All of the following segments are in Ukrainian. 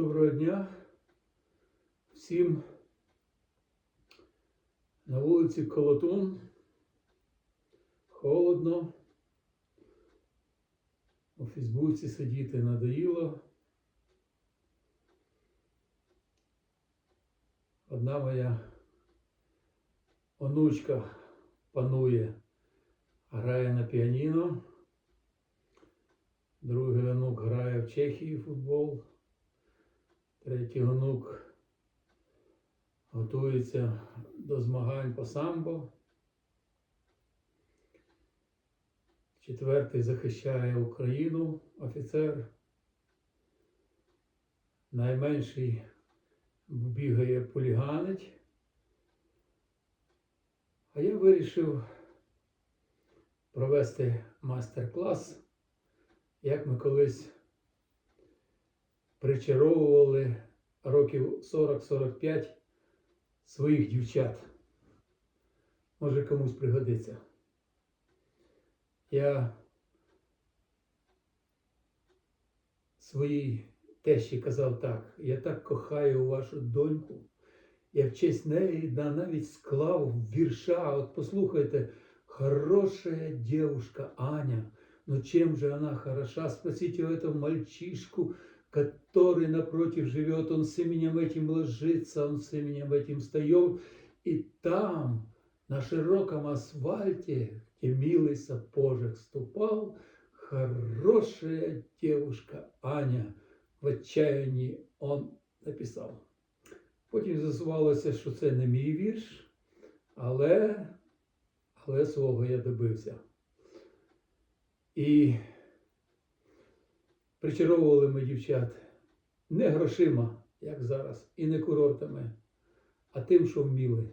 Доброго дня всім на вулиці Колотун. Холодно. У Фейсбуці сидіти надоїло. Одна моя онучка панує, грає на піаніно. Другий онук грає в Чехії футбол. Третій онук готується до змагань по самбо. Четвертий захищає Україну офіцер. Найменший бігає поліганить. А я вирішив провести майстер-клас, як ми колись причаровували років 40-45 своїх дівчат. Може комусь пригодиться. Я своїй тещі казав так, я так кохаю вашу доньку. Я в честь неї навіть склав вірша. От послухайте, хорошая девушка Аня, но чем же она хороша? Спросите у этого мальчишку, который напротив живет, он с именем этим ложится, он с именем этим встает. И там, на широком асфальте, где милый сапожек ступал, хорошая девушка Аня в отчаянні он написав. Потім з'ясувалося, що це не мій вірш, але, але свого я добився. І причаровували ми дівчат не грошима, як зараз, і не курортами, а тим, що вміли.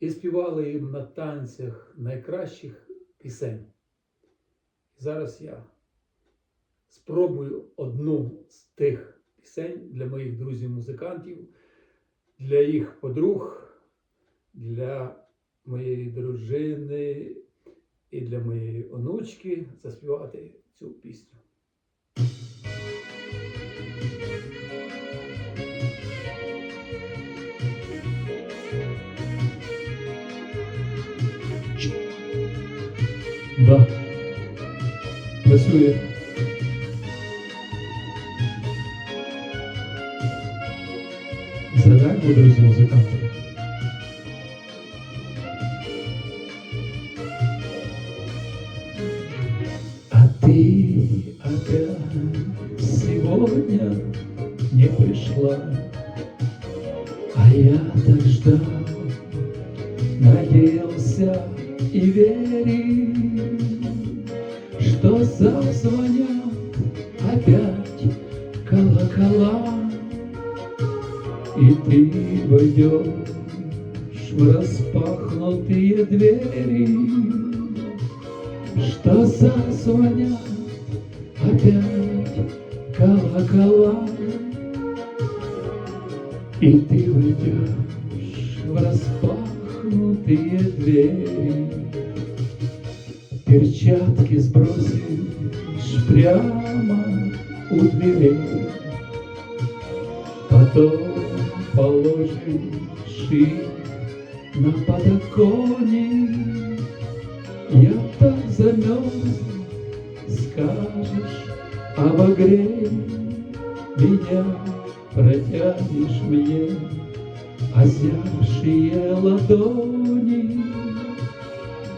І співали їм на танцях найкращих пісень. Зараз я спробую одну з тих пісень для моїх друзів-музикантів, для їх подруг, для моєї дружини і для моєї онучки заспівати цю пісню. Да. Працює. Задай, бо друзі музиканти. А ты опять сегодня не пришла, А я так ждал, надеялся и верил, Что зазвонят опять колокола, И ты войдешь в распахнутые двери, Что зазвонят опять колокола, И ты войдешь в распахнутые двери, Перчатки сбросишь прямо у дверей, Потом положишь их на подоконник. Я так замерз, скажешь, обогрей меня, протянешь мне озябшие ладони.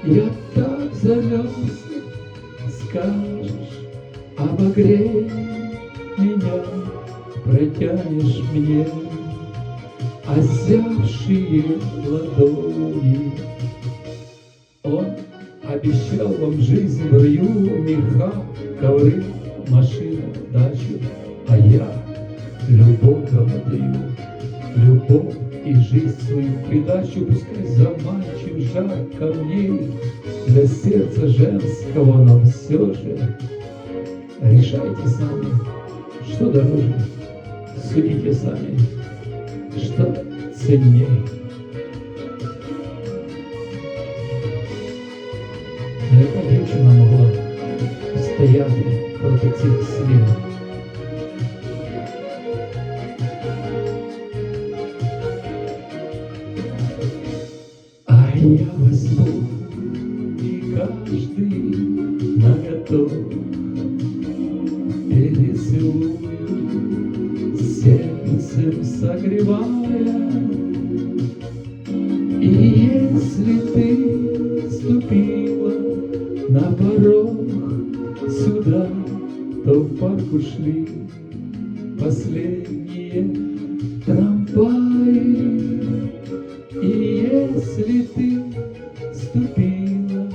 Я так замерз, скажешь, обогрей меня, протянешь мне озябшие ладони. Он обещал вам жизнь в раю, меха, ковры, машину, дачу, а я любовь даю, любовь и жизнь свою в придачу, пускай заманчив жар камней для сердца женского, но все же решайте сами, что дороже, судите сами, что ценней. Яка дівчина могла стояти проти цих? Я возьму, и каждый на готов перецелую, сердцем согревая. И если ты ступила на порог сюда, то в парк ушли последние И если ты ступила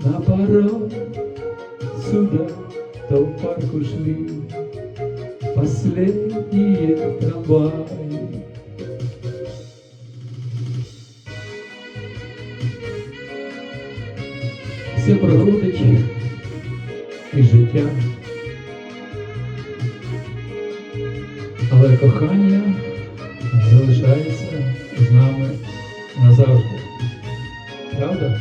на порог сюда, то в парк ушли последние трамваи. Все проходить і життя. Але кохання залишається з нами назавжди. Правда?